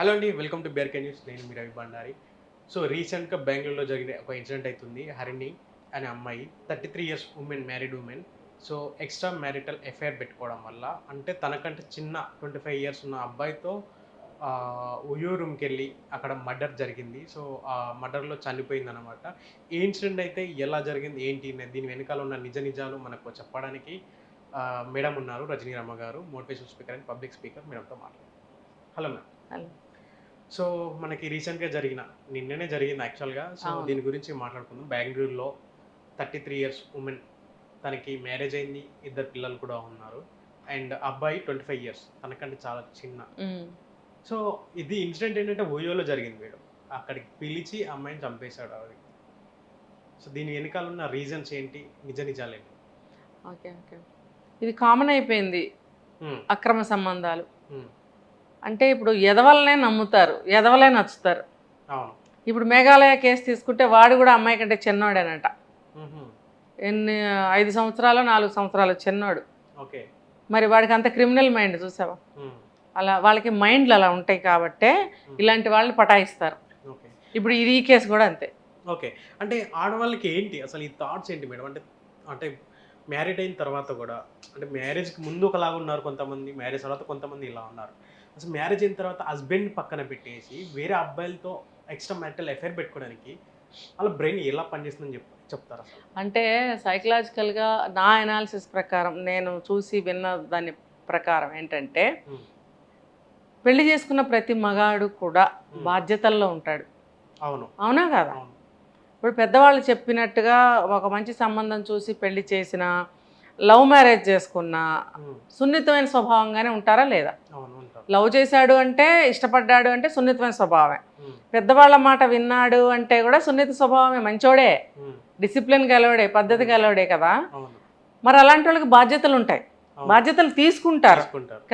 Hello అండి welcome to బేర్కే news నేను మీ Ravi Bandari so రీసెంట్గా బెంగళూరులో జరిగిన ఒక ఇన్సిడెంట్ అవుతుంది హరిణి అనే అమ్మాయి thirty three years women married women so extra marital affair పెట్టుకోవడం వల్ల అంటే తనకంటే చిన్న ట్వంటీ ఫైవ్ ఇయర్స్ ఉన్న అబ్బాయితో ఆ, ఉయ్యూరు రూమ్కి వెళ్ళి అక్కడ మర్డర్ జరిగింది. సో ఆ మర్డర్లో చనిపోయింది అనమాట ఈ ఇన్సిడెంట్ అయితే ఎలా జరిగింది ఏంటి దీని వెనకాల ఉన్న నిజ నిజాలు మనకు చెప్పడానికి మేడం ఉన్నారు. Rajani Ramma garu motivation speaker and public speaker మేడంతో మాట్లాడారు హలో మ్యామ్ హలో. సో మనకి రీసెంట్గా జరిగిన నిన్ననే జరిగింది యాక్చువల్గా. సో. దీని గురించి మాట్లాడుకుందాం. బెంగళూరులో థర్టీ త్రీ ఇయర్స్ ఉమెన్ తనకి మ్యారేజ్ అయింది. ఇద్దరు పిల్లలు కూడా ఉన్నారు. అండ్ అబ్బాయి ట్వంటీ ఫైవ్ ఇయర్స్. తనకంటే చాలా చిన్న. సో ఇది ఇన్సిడెంట్ ఏంటంటే ఓయోలో జరిగింది మేడం. అక్కడికి పిలిచి అమ్మాయిని చంపేశాడు ఆవిడ. సో దీని వెనకాల ఉన్న రీజన్స్ ఏంటి? నిజ నిజాలు ఏంటి ఓకే ఓకే. ఇది కామన్ అయిపోయింది. అక్రమ సంబంధాలు. అంటే ఇప్పుడు ఎదవలనే నమ్ముతారు ఎదవలే నచ్చుతారు. ఇప్పుడు మేఘాలయ కేసు తీసుకుంటే వాడు కూడా అమ్మాయి కంటే చిన్నోడేనట. ఉహుం, ఎన్ని ఐదు సంవత్సరాలు నాలుగు సంవత్సరాలు చిన్నోడు. ఓకే. మరి వాడికి అంత క్రిమినల్ మైండ్ చూసావా? అలా వాళ్ళకి మైండ్లు అలా ఉంటాయి కాబట్టే ఇలాంటి వాళ్ళని పటాయిస్తారు. ఇప్పుడు ఇది ఈ కేసు కూడా అంతే. ఓకే. అంటే ఆడవాళ్ళకి ఏంటి? అసలు ఈ థాట్స్ ఏంటి మేడం? అంటే అంటే మ్యారీడ్ అయిన తర్వాత కూడా అంటే మ్యారేజ్కి ముందు ఒకలాగా ఉన్నారు కొంతమంది మ్యారేజ్ తర్వాత కొంతమంది ఇలా ఉన్నారు. అసలు మ్యారేజ్ అయిన తర్వాత హస్బెండ్ పక్కన పెట్టేసి వేరే అబ్బాయిలతో ఎక్స్ట్రా మ్యారిటల్ ఎఫైర్ పెట్టుకోవడానికి వాళ్ళ బ్రెయిన్ ఎలా పనిచేస్తుందని చెప్ చెప్తారు అంటే సైకలాజికల్గా నా అనాలిసిస్ ప్రకారం నేను చూసి విన్న దాని ప్రకారం ఏంటంటే పెళ్ళి చేసుకున్న ప్రతి మగాడు కూడా బాధ్యతల్లో ఉంటాడు. అవును. అవునా కదా? అవును. ఇప్పుడు పెద్దవాళ్ళు చెప్పినట్టుగా ఒక మంచి సంబంధం చూసి పెళ్ళి చేసిన లవ్ మ్యారేజ్ చేసుకున్న సున్నితమైన స్వభావంగానే ఉంటారా లేదా? లవ్ చేశాడు అంటే ఇష్టపడ్డాడు అంటే సున్నితమైన స్వభావమే. పెద్దవాళ్ళ మాట విన్నాడు అంటే కూడా సున్నిత స్వభావమే. మంచోడే. డిసిప్లిన్ గలవడే పద్ధతి గలవడే కదా. మరి అలాంటి వాళ్ళకి బాధ్యతలు ఉంటాయి. బాధ్యతలు తీసుకుంటారు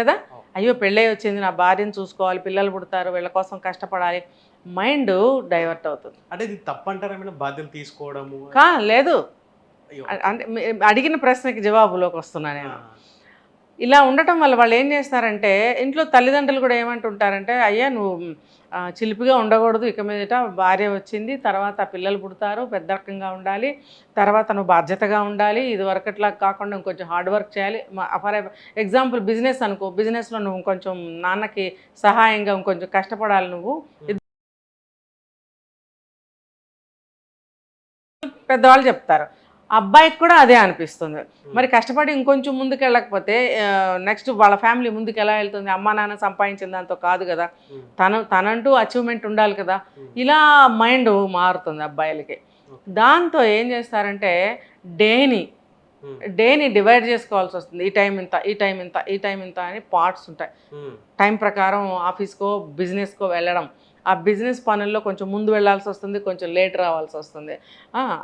కదా. అయ్యో పెళ్ళై వచ్చింది నా భార్యను చూసుకోవాలి పిల్లలు పుడతారు వీళ్ళ కోసం కష్టపడాలి మైండ్ డైవర్ట్ అవుతుంది. అంటే ఇది తప్పంటారా మేడం? బాధ్యతలు తీసుకోవడము? కా లేదు. అంటే అడిగిన ప్రశ్నకి జవాబులోకి వస్తున్నా నేను. ఇలా ఉండటం వల్ల వాళ్ళు ఏం చేస్తారంటే ఇంట్లో తల్లిదండ్రులు కూడా ఏమంటుంటారంటే అయ్యా నువ్వు చిలిపిగా ఉండకూడదు. ఇక మీదట భార్య వచ్చింది తర్వాత పిల్లలు పుడతారు పెద్ద రకంగా ఉండాలి తర్వాత నువ్వు బాధ్యతగా ఉండాలి ఇది వరకట్లా కాకుండా ఇంకొంచెం హార్డ్ వర్క్ చేయాలి. ఫర్ ఎగ్జాంపుల్ బిజినెస్ అనుకో బిజినెస్లో నువ్వు కొంచెం నాన్నకి సహాయంగా ఇంకొంచెం కష్టపడాలి నువ్వు. పెద్దవాళ్ళు చెప్తారు. అబ్బాయికి కూడా అదే అనిపిస్తుంది. మరి కష్టపడి ఇంకొంచెం ముందుకు వెళ్ళకపోతే నెక్స్ట్ వాళ్ళ ఫ్యామిలీ ముందుకు ఎలా వెళ్తుంది? అమ్మా నాన్న సంపాదించిన దాంతో కాదు కదా. తను తనంటూ అచీవ్మెంట్ ఉండాలి కదా. ఇలా మైండ్ మారుతుంది అబ్బాయిలకి. దాంతో ఏం చేస్తారంటే డేని డేని డివైడ్ చేసుకోవాల్సి వస్తుంది. ఈ టైం ఇంత ఈ టైం ఇంత ఈ టైం ఇంత అని పార్ట్స్ ఉంటాయి. టైం ప్రకారం ఆఫీస్కో బిజినెస్కో వెళ్ళడం. ఆ బిజినెస్ పనుల్లో కొంచెం ముందు వెళ్ళాల్సి వస్తుంది కొంచెం లేట్ రావాల్సి వస్తుంది.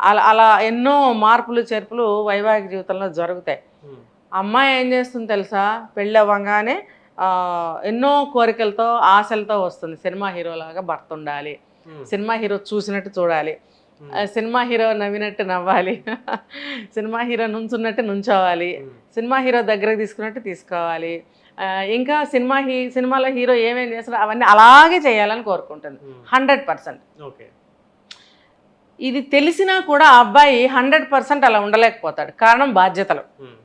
అలా అలా ఎన్నో మార్పులు చేర్పులు వైవాహిక జీవితంలో జరుగుతాయి. అమ్మాయి ఏం చేస్తుంది తెలుసా? పెళ్ళి అవ్వగానే ఎన్నో కోరికలతో ఆశలతో వస్తుంది. సినిమా హీరోలాగా భర్త ఉండాలి. సినిమా హీరో చూసినట్టు చూడాలి. సినిమా హీరో నవ్వినట్టు నవ్వాలి. సినిమా హీరో నుంచున్నట్టు నుంచోవాలి. సినిమా హీరో దగ్గరకు తీసుకున్నట్టు తీసుకోవాలి. ఇంకా సినిమా హీ సినిమాలో హీరో ఏమేం చేస్తాడో అవన్నీ అలాగే చేయాలని కోరుకుంటుంది. Um, hundred percent. ఓకే. ఇది తెలిసినా కూడా ఆ అబ్బాయి హండ్రెడ్ పర్సెంట్ అలా ఉండలేకపోతాడు. కారణం బాధ్యతలు. ఉమ్,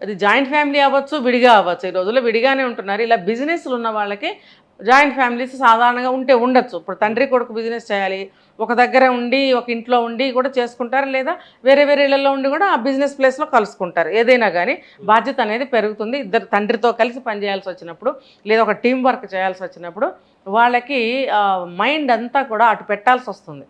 అది జాయింట్ ఫ్యామిలీ అవ్వచ్చు విడిగా అవ్వచ్చు. ఈ రోజుల్లో విడిగానే ఉంటున్నారు. ఇలా బిజినెస్లు ఉన్న వాళ్ళకి జాయింట్ ఫ్యామిలీస్ సాధారణంగా ఉంటే ఉండొచ్చు. ఇప్పుడు తండ్రి కొడుకు బిజినెస్ చేయాలి ఒక దగ్గర ఉండి ఒక ఇంట్లో ఉండి కూడా చేసుకుంటారు లేదా వేరే వేరే ఇళ్ళలో ఉండి కూడా ఆ బిజినెస్ ప్లేస్లో కలుసుకుంటారు. ఏదైనా కానీ బాధ్యత అనేది పెరుగుతుంది. ఇద్దరు తండ్రితో కలిసి పనిచేయాల్సి వచ్చినప్పుడు లేదా ఒక టీం వర్క్ చేయాల్సి వచ్చినప్పుడు వాళ్ళకి మైండ్ అంతా కూడా అటు పెట్టాల్సి వస్తుంది.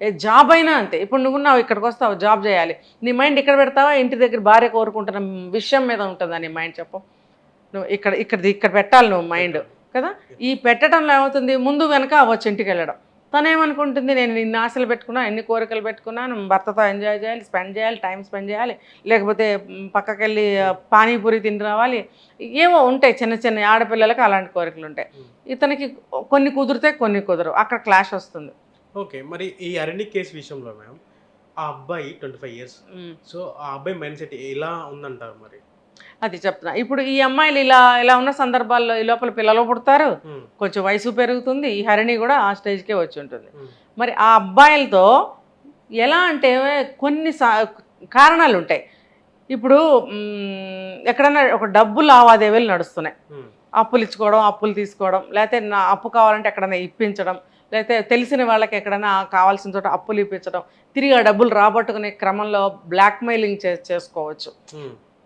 ఏ జాబ్ అయినా అంతే. ఇప్పుడు నువ్వు ఉన్నావు ఇక్కడికి వస్తావు జాబ్ చేయాలి. నీ మైండ్ ఇక్కడ పెడతావా? ఇంటి దగ్గర భార్య కోరుకుంటున్న విషయం మీద ఉంటుందా నీ మైండ్ చెప్పు. నువ్వు ఇక్కడ ఇక్కడ ఇక్కడ పెట్టాలి నువ్వు మైండ్ కదా? ఈ పెట్టడంలో ఏమవుతుంది? ముందు వెనక అవ్వచ్చు ఇంటికి వెళ్ళడం. తను ఏమనుకుంటుంది నేను ఇన్ని ఆశలు పెట్టుకున్నా ఎన్ని కోరికలు పెట్టుకున్నాను భర్తతో ఎంజాయ్ చేయాలి స్పెండ్ చేయాలి టైం స్పెండ్ చేయాలి లేకపోతే మ్, పక్కకి వెళ్ళి ఆ, పానీపూరి తిని రావాలి. ఏవో ఉంటాయి చిన్న చిన్న ఆడపిల్లలకు అలాంటి కోరికలు ఉంటాయి. ఇతనికి కొన్ని కుదిరితే కొన్ని కుదరవు. అక్కడ క్లాష్ వస్తుంది. ఓకే. మరి ఈ అరణ్య కేసు విషయంలో మ్యామ్ ఆ అబ్బాయి ట్వంటీ ఫైవ్ ఇయర్స్. సో ఆ అబ్బాయి మైండ్ సెట్ ఎలా ఉందంటారు మరి? అది చెప్తున్నా. ఇప్పుడు ఈ అమ్మాయిలు ఇలా ఇలా ఉన్న సందర్భాల్లో ఈ లోపల పిల్లలు పుడతారు. కొంచెం వయసు పెరుగుతుంది. ఈ హరిణి కూడా ఆ స్టేజ్కే వచ్చి ఉంటుంది. మరి ఆ అబ్బాయిలతో ఎలా అంటే కొన్ని కారణాలు ఉంటాయి. ఇప్పుడు ఎక్కడన్నా ఒక డబ్బు లావాదేవీలు నడుస్తున్నాయి. అప్పులు ఇచ్చుకోవడం అప్పులు తీసుకోవడం లేకపోతే నా అప్పు కావాలంటే ఎక్కడైనా ఇప్పించడం లేకపోతే తెలిసిన వాళ్ళకి ఎక్కడైనా కావాల్సిన చోట అప్పులు ఇప్పించడం తిరిగి ఆ డబ్బులు రాబట్టుకునే క్రమంలో బ్లాక్మెయిలింగ్ చేసుకోవచ్చు.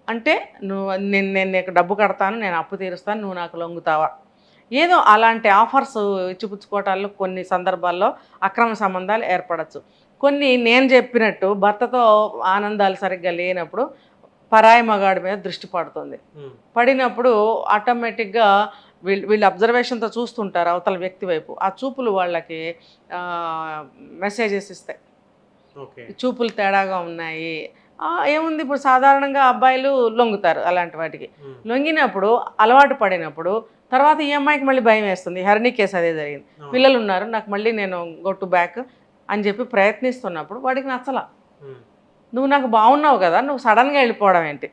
అంటే నువ్వు నేను నేను నీకు డబ్బు కడతాను నేను అప్పు తీరుస్తాను నువ్వు నాకు లొంగుతావా? ఏదో అలాంటి ఆఫర్స్ ఇచ్చిపుచ్చుకోవటాల్లో కొన్ని సందర్భాల్లో అక్రమ సంబంధాలు ఏర్పడచ్చు. కొన్ని నేను చెప్పినట్టు భర్తతో ఆనందాలు సరిగ్గా లేనప్పుడు పరాయి మగాడి మీద దృష్టి పడుతుంది. పడినప్పుడు ఆటోమేటిక్గా వీళ్ళు వీళ్ళు అబ్జర్వేషన్తో చూస్తుంటారు అవతల వ్యక్తి వైపు. ఆ చూపులు వాళ్ళకి మెసేజెస్ ఇస్తాయి. చూపులు తేడాగా ఉన్నాయి. ఏముంది? ఇప్పుడు సాధారణంగా అబ్బాయిలు లొంగుతారు అలాంటి వాటికి. లొంగినప్పుడు అలవాటు పడినప్పుడు తర్వాత ఈ అమ్మాయికి మళ్ళీ భయం వేస్తుంది. హరిణి కేసు అదే జరిగింది. పిల్లలు ఉన్నారు నాకు మళ్ళీ నేను గో టు బ్యాక్ అని చెప్పి ప్రయత్నిస్తున్నప్పుడు వాడికి నచ్చలా. నువ్వు నాకు బాగున్నావు కదా నువ్వు సడన్గా వెళ్ళిపోవడం ఏంటి?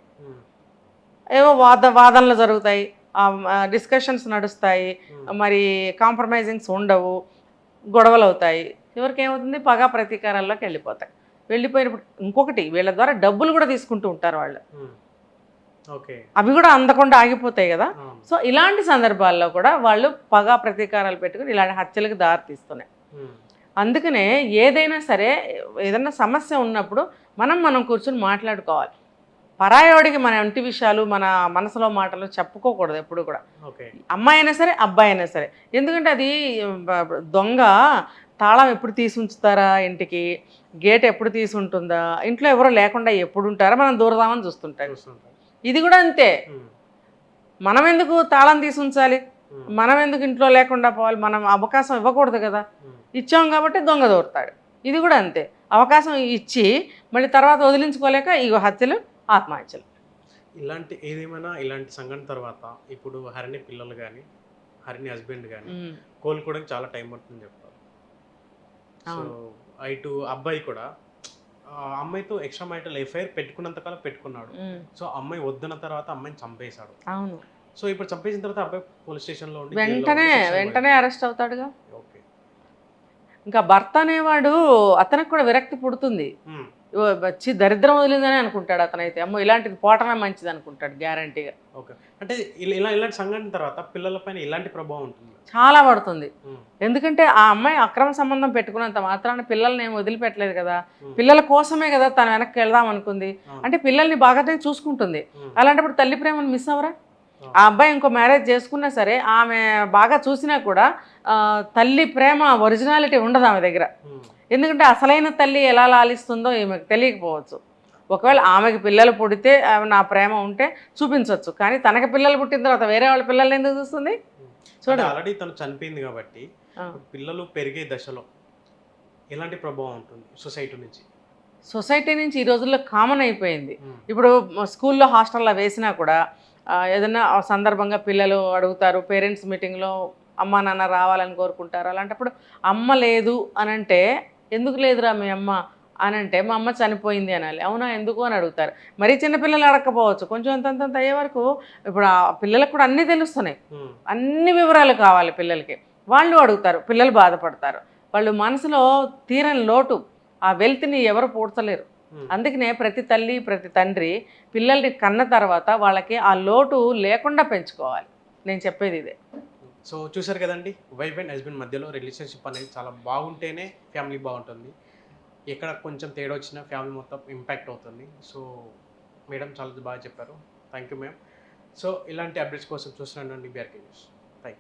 ఏవో వాద వాదనలు జరుగుతాయి డిస్కషన్స్ నడుస్తాయి మరి కాంప్రమైజింగ్స్ ఉండవు గొడవలు అవుతాయి చివరికి ఏమవుతుంది? పగా ప్రతీకారాల్లోకి వెళ్ళిపోతాయి. వెళ్ళిపోయినప్పుడు ఇంకొకటి వీళ్ళ ద్వారా డబ్బులు కూడా తీసుకుంటూ ఉంటారు వాళ్ళు. అవి కూడా అందకుండా ఆగిపోతాయి కదా. సో ఇలాంటి సందర్భాల్లో కూడా వాళ్ళు పగా ప్రతీకారాలు పెట్టుకుని ఇలాంటి హత్యలకు దారి తీస్తున్నాయి అందుకనే ఏదైనా సరే ఏదైనా సమస్య ఉన్నప్పుడు మనం మనం కూర్చొని మాట్లాడుకోవాలి. పరాయోడికి మన ఇంటి విషయాలు మన మనసులో మాటలు చెప్పుకోకూడదు ఎప్పుడు కూడా. అమ్మాయి అయినా సరే అబ్బాయి అయినా సరే. ఎందుకంటే అది దొంగ తాళం ఎప్పుడు తీసి ఉంచుతారా? ఇంటికి? గేట్ ఎప్పుడు తీసి ఉంటుందా? ఇంట్లో ఎవరో లేకుండా ఎప్పుడు ఉంటారా మనం దూరదామని చూస్తుంటాం చూస్తుంటా ఇది కూడా అంతే. మనం ఎందుకు తాళం తీసి ఉంచాలి? మనం ఎందుకు ఇంట్లో లేకుండా పోవాలి? మనం అవకాశం ఇవ్వకూడదు కదా. ఇచ్చాం కాబట్టి దొంగ దూరుతాడు. ఇది కూడా అంతే. అవకాశం ఇచ్చి మళ్ళీ తర్వాత వదిలించుకోలేక ఈ హత్యలు ఆత్మహత్యలు. ఇలాంటి ఏదేమైనా ఇలాంటి సంఘటన తర్వాత ఇప్పుడు హరిణి పిల్లలు కానీ హరిణి హస్బెండ్ కానీ కోలుకోవడానికి చాలా టైం పడుతుంది చెప్తారు. సో. ఇటు అబ్బాయి కూడా అమ్మాయితో ఎక్స్ట్రా మైటల్ ఎఫ్ఐఆర్ పెట్టుకున్నంతకాలం పెట్టుకున్నాడు. ఉమ్, సో అమ్మాయి వద్దన్న తర్వాత అమ్మాయిని చంపేశాడు. అవును. సో ఇప్పుడు చంపేసిన తర్వాత అబ్బాయి పోలీస్ స్టేషన్లో వెంటనే వెంటనే అరెస్ట్ అవుతాడుగా? ఇంకా భర్త అనేవాడు అతనికి కూడా విరక్తి పుడుతుంది. వచ్చి దరిద్రం వదిలిందని అనుకుంటాడు అతనైతే. అమ్మో ఇలాంటిది పోవటమే మంచిది అనుకుంటాడు గ్యారంటీగా ఓకే. అంటే ఇలా ఇలా ఇలాంటి సంఘటన తర్వాత పిల్లలపైన ఇలాంటి ప్రభావం ఉంటుంది? చాలా పడుతుంది. ఎందుకంటే ఆ అమ్మాయి అక్రమ సంబంధం పెట్టుకున్నంత మాత్రాన పిల్లల్ని ఏమి వదిలిపెట్టలేదు కదా. పిల్లల కోసమే కదా తను వెనక్కి వెళ్దాం అనుకుంది. అంటే పిల్లల్ని బాగానే చూసుకుంటుంది. అలాంటప్పుడు తల్లి ప్రేమను మిస్ అవ్వరా? అవును. ఆ అబ్బాయి ఇంకో మ్యారేజ్ చేసుకున్నా సరే ఆమె బాగా చూసినా కూడా తల్లి ప్రేమ ఒరిజినాలిటీ ఉండదు ఆమె దగ్గర. ఎందుకంటే అసలైన తల్లి ఎలా లాలిస్తుందో ఈమెకు తెలియకపోవచ్చు. ఒకవేళ ఆమెకి పిల్లలు పుడితే ఆమె నా ప్రేమ ఉంటే చూపించవచ్చు కానీ తనకి పిల్లలు పుట్టిన తర్వాత వేరే వాళ్ళ పిల్లల్ని ఎందుకు చూస్తుంది? చూడండి. ఆల్రెడీ తను చనిపోయింది కాబట్టి. పిల్లలు పెరిగే దశలో ఎలాంటి ప్రభావం ఉంటుంది సొసైటీ నుంచి? సొసైటీ నుంచి ఈ రోజుల్లో కామన్ అయిపోయింది. ఇప్పుడు స్కూల్లో హాస్టల్లో వేసినా కూడా ఏదైనా సందర్భంగా పిల్లలు అడుగుతారు పేరెంట్స్ మీటింగ్లో అమ్మ నాన్న రావాలని కోరుకుంటారు. అలాంటప్పుడు అమ్మ లేదు అని అంటే ఎందుకు లేదురా మీ అమ్మ? అని అంటే మా అమ్మ చనిపోయింది అనాలి. అవునా? ఎందుకు? అని అడుగుతారు. మరీ చిన్నపిల్లలు అడగకపోవచ్చు కొంచెం అంతంత అయ్యే వరకు ఇప్పుడు ఆ పిల్లలకు కూడా అన్నీ తెలుస్తున్నాయి. అన్ని వివరాలు కావాలి పిల్లలకి. వాళ్ళు అడుగుతారు. పిల్లలు బాధపడతారు. వాళ్ళు మనసులో తీరని లోటు. ఆ వెల్త్ని ఎవరు పూడ్చలేరు. అందుకనే ప్రతి తల్లి ప్రతి తండ్రి పిల్లల్ని కన్న తర్వాత వాళ్ళకి ఆ లోటు లేకుండా పెంచుకోవాలి. నేను చెప్పేది ఇదే. సో చూసారు కదండి వైఫ్ అండ్ హస్బెండ్ మధ్యలో రిలేషన్షిప్ అనేది చాలా బాగుంటేనే ఫ్యామిలీ బాగుంటుంది. ఎక్కడ కొంచెం తేడా వచ్చినా ఫ్యామిలీ మొత్తం ఇంపాక్ట్ అవుతుంది. సో మేడం చాలా బాగా చెప్పారు. Thank you ma'am. సో ఇలాంటి అప్డేట్స్ కోసం చూస్తున్నాను బీఆర్కే న్యూస్.